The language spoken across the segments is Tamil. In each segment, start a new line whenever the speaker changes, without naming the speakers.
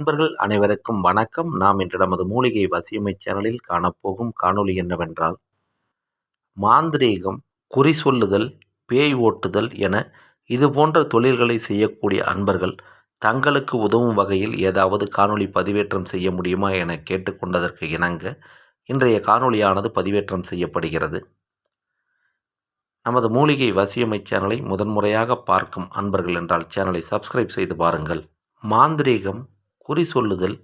நண்பர்கள் அனைவருக்கும் வணக்கம். நாம் இன்று நமது மூலிகை வசியமை சேனலில் காணப்போகும் காணொளி என்னவென்றால் மாந்திரீகம் குறி சொல்லுதல் பேய் ஓட்டுதல் என இது போன்ற தொழில்களை செய்யக்கூடிய அன்பர்கள் தங்களுக்கு உதவும் வகையில் ஏதாவது காணொளி பதிவேற்றம் செய்ய முடியுமா என கேட்டுக்கொண்டதற்கு இணங்க இன்றைய காணொளியானது பதிவேற்றம் செய்யப்படுகிறது. நமது மூலிகை வசியமை சேனலை முதன்முறையாக பார்க்கும் அன்பர்கள் என்றால் சேனலை சப்ஸ்கிரைப் செய்து பாருங்கள். மாந்திரீகம் குறி சொல்லுதல்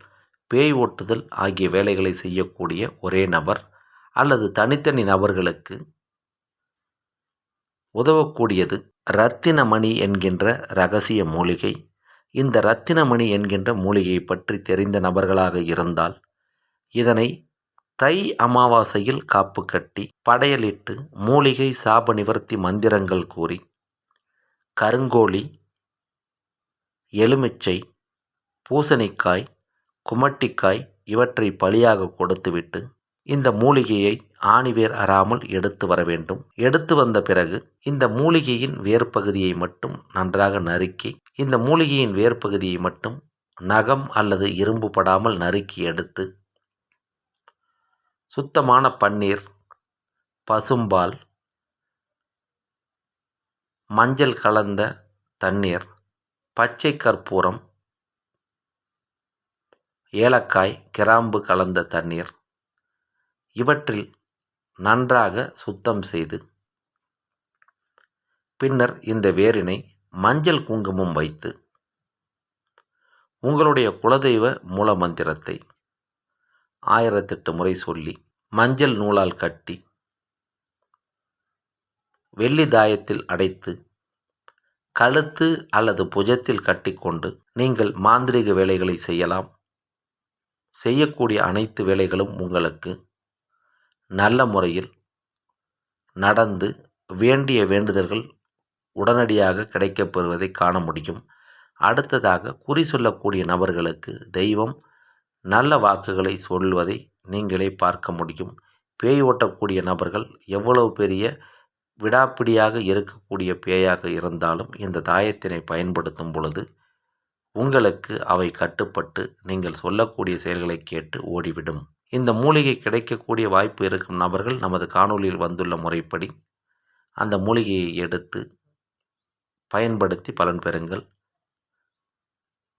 பேய் ஓட்டுதல் ஆகிய வேலைகளை செய்யக்கூடிய ஒரே நபர் அல்லது தனித்தனி நபர்களுக்கு உதவக்கூடியது இரத்தினமணி என்கின்ற ரகசிய மூலிகை. இந்த இரத்தினமணி என்கின்ற மூலிகையை பற்றி தெரிந்த நபர்களாக இருந்தால் இதனை தை அமாவாசையில் காப்பு கட்டி படையலிட்டு மூலிகை சாப நிவர்த்தி மந்திரங்கள் கூறி கருங்கோழி எலுமிச்சை பூசணிக்காய் குமட்டிக்காய் இவற்றை பலியாக கொடுத்துவிட்டு இந்த மூலிகையை ஆணிவேர் அறாமல் எடுத்து வர வேண்டும். எடுத்து வந்த பிறகு இந்த மூலிகையின் வேர்ப்பகுதியை மட்டும் நன்றாக நறுக்கி இந்த மூலிகையின் வேர்ப்பகுதியை மட்டும் நகம் அல்லது இரும்பு படாமல் நறுக்கி எடுத்து சுத்தமான பன்னீர் பசும்பால் மஞ்சள் கலந்த தண்ணீர் பச்சை கற்பூரம் ஏலக்காய் கிராம்பு கலந்த தண்ணீர். இவற்றில் நன்றாக சுத்தம் செய்து. பின்னர் இந்த வேரினை மஞ்சள் குங்குமம் வைத்து உங்களுடைய குலதெய்வ மூல மந்திரத்தை ஆயிரத்தெட்டு முறை சொல்லி மஞ்சள் நூலால் கட்டி வெள்ளி தாயத்தில் அடைத்து கழுத்து அல்லது புஜத்தில் கட்டிக்கொண்டு நீங்கள் மாந்திரிக வேலைகளை செய்யலாம். செய்யக்கூடிய அனைத்து வேலைகளும் உங்களுக்கு நல்ல முறையில் நடந்து வேண்டிய வேண்டுதல்கள் உடனடியாக கிடைக்கப்பெறுவதை காண முடியும். அடுத்ததாக குறி சொல்லக்கூடிய நபர்களுக்கு தெய்வம் நல்ல வாக்குகளை சொல்வதை நீங்களே பார்க்க முடியும். பேய் ஓட்டக்கூடிய நபர்கள் எவ்வளவு பெரிய விடாப்பிடியாக இருக்கக்கூடிய பேயாக இருந்தாலும் இந்த தாயத்தினை பயன்படுத்தும் பொழுது உங்களுக்கு அவை கட்டுப்பட்டு நீங்கள் சொல்லக்கூடிய செயல்களை கேட்டு ஓடிவிடும். இந்த மூலிகை கிடைக்கக்கூடிய வாய்ப்பு இருக்கும் நபர்கள் நமது காணொலியில் வந்துள்ள முறைப்படி அந்த மூலிகையை எடுத்து பயன்படுத்தி பலன் பெறுங்கள்.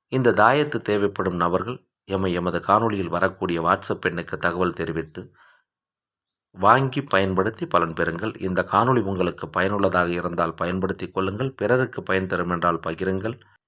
இந்த தாயத்து தேவைப்படும் நபர்கள் எம்மை எமது காணொலியில் வரக்கூடிய வாட்ஸ்அப் எண்ணுக்கு தகவல் தெரிவித்து வாங்கி பயன்படுத்தி பலன் பெறுங்கள். இந்த காணொளி உங்களுக்கு பயனுள்ளதாக இருந்தால் பயன்படுத்தி கொள்ளுங்கள். பிறருக்கு பயன் தரும் என்றால் பகிருங்கள்.